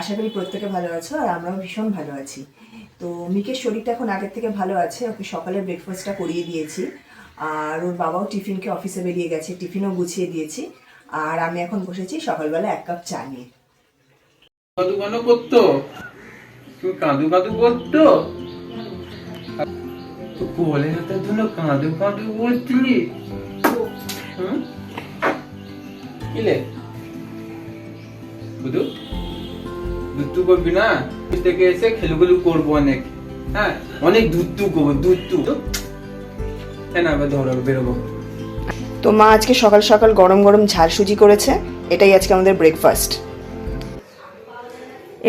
আশা করি প্রত্যেকে ভালো আছো আর আমরাও ভীষণ ভালো আছি। তো মিকের শরীরটা এখন আগের থেকে ভালো আছে, ওকে সকালে ব্রেকফাস্টটা করিয়ে দিয়েছি। আর ওর বাবাও টিফিনকে অফিসে বেরিয়ে গেছে, টিফিনও গুছিয়ে দিয়েছি। আর আমি এখন বসেছি সকালবেলা এক কাপ চা নিয়ে। কাদু করতো? কাঁদু কাঁদু করতো? কোলে হাতের জন্য করছিলি। হুম? কিলে বুধু দুত্তু করবি না? অফিস থেকে এসে খেলুগুলু করব অনেক। হ্যাঁ? অনেক দুত্তু করব দুত্তু। হ্যাঁ না এবার ধরো বেরোবো। তো মা আজকে সকাল সকাল গরম গরম ঝাল সুজি করেছে এটাই আজকে আমাদের ব্রেকফাস্ট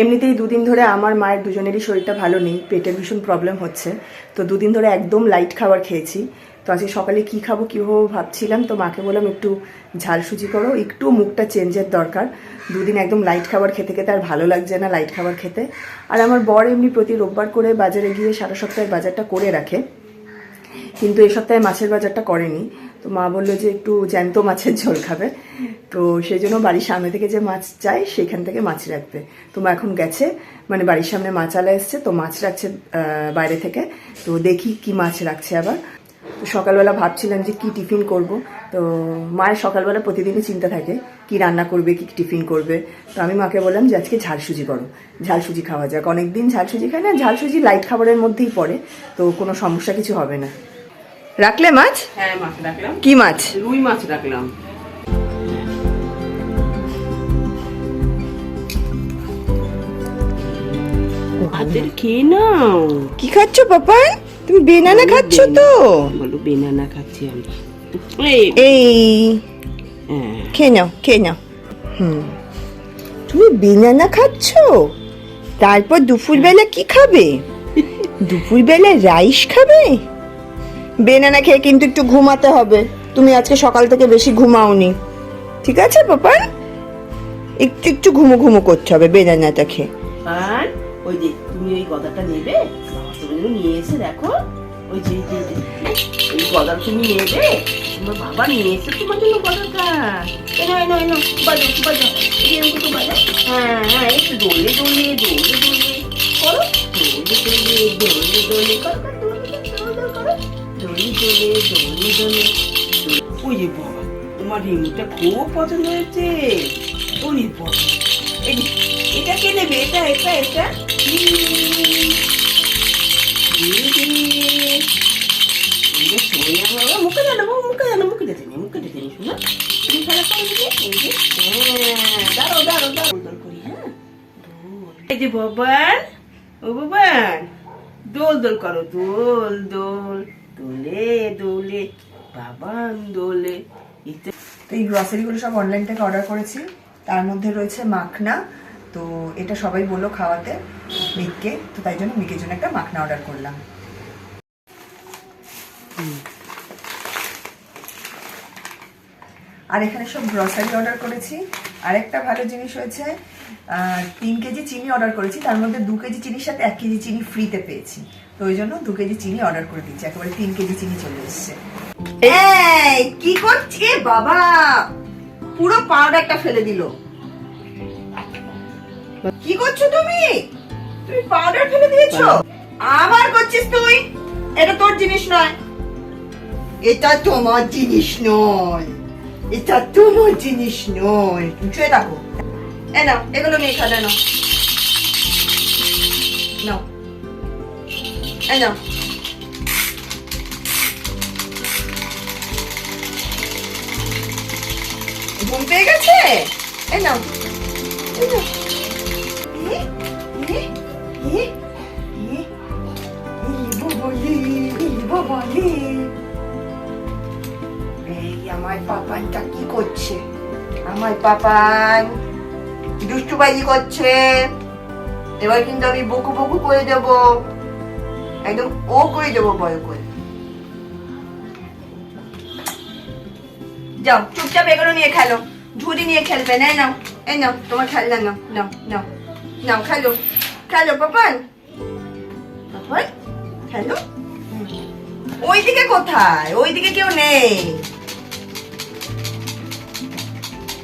এমনিতেই দুদিন ধরে আমার মায়ের দুজনেরই শরীরটা ভালো নেই পেটের ভীষণ প্রবলেম হচ্ছে। তো দুদিন ধরে একদম লাইট খাবার খেয়েছি। তো আজকে সকালে কি খাব কী হব ভাবছিলাম, তো মাকে বললাম একটু ঝাল সুজি করো, একটু মুখটা চেঞ্জের দরকার। দুদিন একদম লাইট খাবার খেতে খেতে আর ভালো লাগছে না লাইট খাবার খেতে। আর আমার বর এমনি প্রতি রোববার করে বাজারে গিয়ে সারা সপ্তাহের বাজারটা করে রাখে। কিন্তু এই সপ্তাহে মাছের বাজারটা করেনি। তো মা বলল যে একটু জ্যান্ত মাছের ঝোল খাবে। তো সেই জন্য বাড়ির সামনে থেকে যে মাছ চাই সেখান থেকে মাছ রাখবে। তো মা এখন গেছে মানে বাড়ির সামনে মাছালা এসছে, তো মাছ রাখছে বাইরে থেকে। তো দেখি কি মাছ রাখছে আবার। তো সকালবেলা ভাবছিলাম যে কি টিফিন করব। তো মায়ের সকালবেলা প্রতিদিনই চিন্তা থাকে কি রান্না করবে কি টিফিন করবে। তো আমি মাকে বললাম যে আজকে ঝালসুজি করো। ঝালসুজি খাওয়া যাক। অনেকদিন ঝাল সুজি খাই না ঝালসুজি লাইট খাবারের মধ্যেই পড়ে তো কোনো সমস্যা কিছু হবে না। রাখলে মাছ? হ্যাঁ মাছ রাখলাম। কি মাছ? রুই মাছ রাখলাম। খেয়ে নাও? কি খাচ্ছ পাপান তুমি বেনানা খাচ্ছ তো? বলো বেনানা খাচ্ছি আমি। এই, হ্যাঁ, খেয়ে নাও খেয়ে নাও। হুম। তুমি বেনানা খাচ্ছ? তারপর দুপুরবেলা কি খাবে? দুপুরবেলা রাইস খাবে? বেনানা খেয়ে কিন্তু একটু ঘুমাতে হবে। তুমি আজকে সকাল থেকে বেশি ঘুমাওনি। ঠিক আছে পাপান? একটু একটু ঘুমো ঘুমো করতে হবে বেনানাটা খেয়ে। আর ওই যে তুমি ওই গদাটা নেবে? বাবা নিয়ে এসে দেখো, ওই যে এই গদাটা তুমি নেবে তোমার বাবা নিয়ে এসে তোমার জন্য গদাটা এনো এনো এনো বাজো বাজো। এরকম তো হ্যাঁ হ্যাঁ একটু দোলে দোলে দোলে দোলে। করো, দোলে দোলে দোলে দোলে। করো দোলে দোলে দোলে দোলে। ওই যে তোমার রিমোটটা খুব পছন্দ হয়েছে। ওরে বাবা এটা কে নেবে? এটা এটা এটা? যে ও বাবান দোল দোল করো দোল দোল দোলে দোলে বাবান দোলে। তো এই গ্রসারিগুলো সব অনলাইন থেকে অর্ডার করেছি। তার মধ্যে রয়েছে মাখনা। তো এটা সবাই বলল খাওয়াতে মিককে। তো তাই জন্য মিকের জন্য একটা মাখনা অর্ডার করলাম। আর এখানে সব গ্রসারি অর্ডার করেছি। আরেকটা ভালো জিনিস হয়েছে তিন কেজি চিনি অর্ডার করেছি। তার মধ্যে দু কেজি চিনির সাথে এক কেজি চিনি ফ্রিতে পেয়েছি। তো ওই জন্য দু কেজি চিনি অর্ডার করে দিচ্ছি একেবারে তিন কেজি চিনি চলে এসছে। কি করছে বাবা? পুরো পাউডারটা ফেলে দিল। কি করছ তুমি? তুমি পাউডার ফেলে দিয়েছ? আবার করছিস তুই? এটা তোর জিনিস নয়। এটা তোমার জিনিস নয়। এটা তোমার জিনিস নয়। তুমি থাকো। এ নাও, এগুলো নিয়ে খালে নাও। নাও। এ নাও। ঘুম পেয়ে গেছে? এ নাও আমার পাপানটা কি করছে? আমার পাপান। দুষ্টুবাজি করছে। এবার কিন্তু আমি বকু বকু করে দেব। একদম ও করে দেবো বয় করে। যাও, চুপচাপ এগুলো নিয়ে খেলো। ঝুড়ি নিয়ে খেলবে। না নাও, এই নাও, তোমার খেলনা নাও নাও নাও নাও, খেলো খেলো, পাপান। পাপান, খেলো। ওইদিকে কোথায়? ওইদিকে কেউ নেই।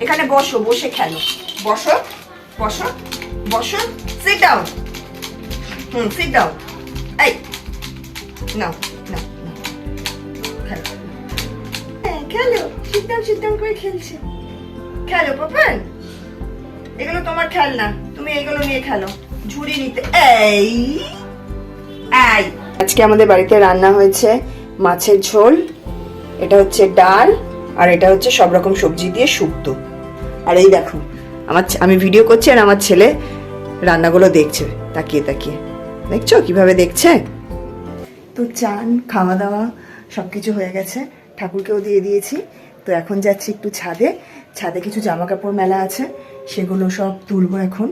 এখানে বসো, বসে খেলো। বসো বসো বসো sit down hmm sit down এই, নাও নাও। খেলো। হ্যাঁ খেলো। ডাউন সিট ডাউন করে খেলছে। খেলো, পাপান। এগুলো তোমার খেলনা। তুমি এগুলো নিয়ে খেলো। ঝুড়ি নিতে এই এই। আজকে আমাদের বাড়িতে রান্না হয়েছে মাছের ঝোল, এটা হচ্ছে ডাল, আর এটা হচ্ছে সব রকম সবজি দিয়ে শুক্তো। আর এই দেখো আমার আমি ভিডিও করছি আর আমার ছেলে রান্নাগুলো দেখছে। তাকিয়ে তাকিয়ে। দেখছ? কীভাবে দেখছে? তো চান খাওয়া দাওয়া সব কিছু হয়ে গেছে। ঠাকুরকেও দিয়ে দিয়েছি। তো এখন যাচ্ছি একটু ছাদে। ছাদে কিছু জামা কাপড় মেলা আছে। সেগুলো সব তুলবো এখন।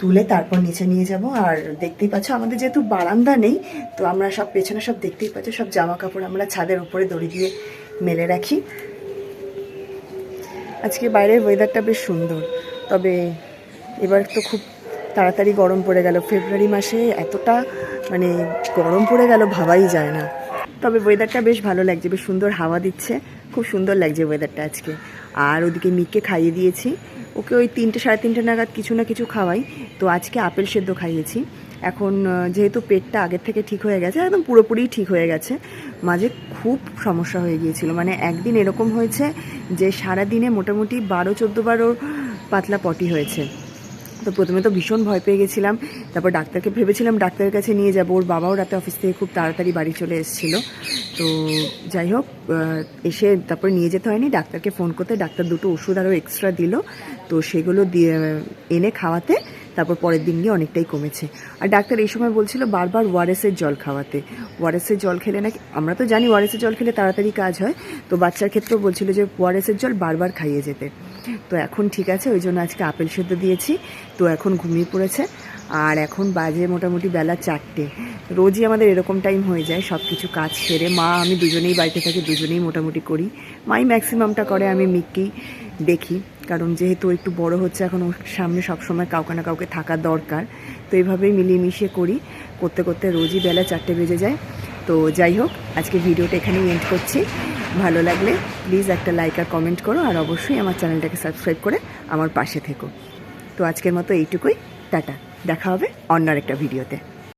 তুলে তারপর নিচে নিয়ে যাব। আর দেখতেই পাচ্ছ, আমাদের যেহেতু বারান্দা নেই, তো আমরা সব পেছনে সব দেখতেই পাচ্ছ, সব জামা কাপড় আমরা ছাদের উপরে দড়ি দিয়ে মেলে রাখি। আজকে বাইরের ওয়েদারটা বেশ সুন্দর। তবে এবার তো খুব তাড়াতাড়ি গরম পড়ে গেল। ফেব্রুয়ারি মাসে এতটা মানে গরম পড়ে গেল ভাবাই যায় না। তবে ওয়েদারটা বেশ ভালো লাগছে, বেশ সুন্দর হাওয়া দিচ্ছে। খুব সুন্দর লাগছে ওয়েদারটা আজকে। আর ওদিকে মিককে খাইয়ে দিয়েছি। ওকে ওই তিনটে, সাড়ে তিনটে নাগাদ কিছু না কিছু খাওয়াই। তো আজকে আপেল সেদ্ধ খাইয়েছি। এখন যেহেতু পেটটা আগের থেকে ঠিক হয়ে গেছে, একদম পুরোপুরি ঠিক হয়ে গেছে, মাঝে খুব সমস্যা হয়ে গিয়েছিল। মানে একদিন এরকম হয়েছে যে সারা দিনে মোটামুটি বারো, চোদ্দ বারো পাতলা পটি হয়েছে। তো প্রথমে তো ভীষণ ভয় পেয়ে গেছিলাম, তারপর ডাক্তারকে ভেবেছিলাম ডাক্তারের কাছে নিয়ে যাব। ওর বাবাও রাতে অফিস থেকে খুব তাড়াতাড়ি বাড়ি চলে এসেছিল। তো যাই হোক এসে তারপর নিয়ে যেতে হয়নি। ডাক্তারকে ফোন করতে ডাক্তার দুটো ওষুধ আরও এক্সট্রা দিল। তো সেগুলো দিয়ে এনে খাওয়াতে তারপর পরের দিন গিয়ে অনেকটাই কমেছে। আর ডাক্তার এই সময় বলছিল বারবার ওয়ারেসের জল খাওয়াতে। ওয়ারেসের জল খেলে নাকি, আমরা তো জানি ওয়ারেসের জল খেলে তাড়াতাড়ি কাজ হয়। তো বাচ্চার ক্ষেত্রেও বলছিল যে ওয়ারেসের জল বারবার খাইয়ে যেতে। তো এখন ঠিক আছে, ওই জন্য আজকে আপেল সেদ্ধ দিয়েছি। তো এখন ঘুমিয়ে পড়েছে। আর এখন বাজে মোটামুটি বেলা চারটে। রোজই আমাদের এরকম টাইম হয়ে যায় সব কিছু কাজ সেরে। মা, আমি দুজনেই বাড়িতে থাকি, দুজনেই মোটামুটি করি। মাই ম্যাক্সিমামটা করে, আমি মিককেই দেখি। কারণ যেহেতু একটু বড় হচ্ছে, এখন ওর সামনে সবসময় কাউকে না কাউকে থাকা দরকার। তো এইভাবেই মিলিয়ে মিশিয়ে করি। করতে করতে রোজই বেলা চারটে বেজে যায়। তো যাই হোক আজকে ভিডিওটা এখানেই এন্ড করছি। ভালো লাগলে প্লিজ একটা লাইক আর কমেন্ট করো, আর অবশ্যই আমার চ্যানেলটাকে সাবস্ক্রাইব করে আমার পাশে থেকো। তো আজকের মতো এইটুকুই, টাটা। দেখা হবে অন্য একটা ভিডিওতে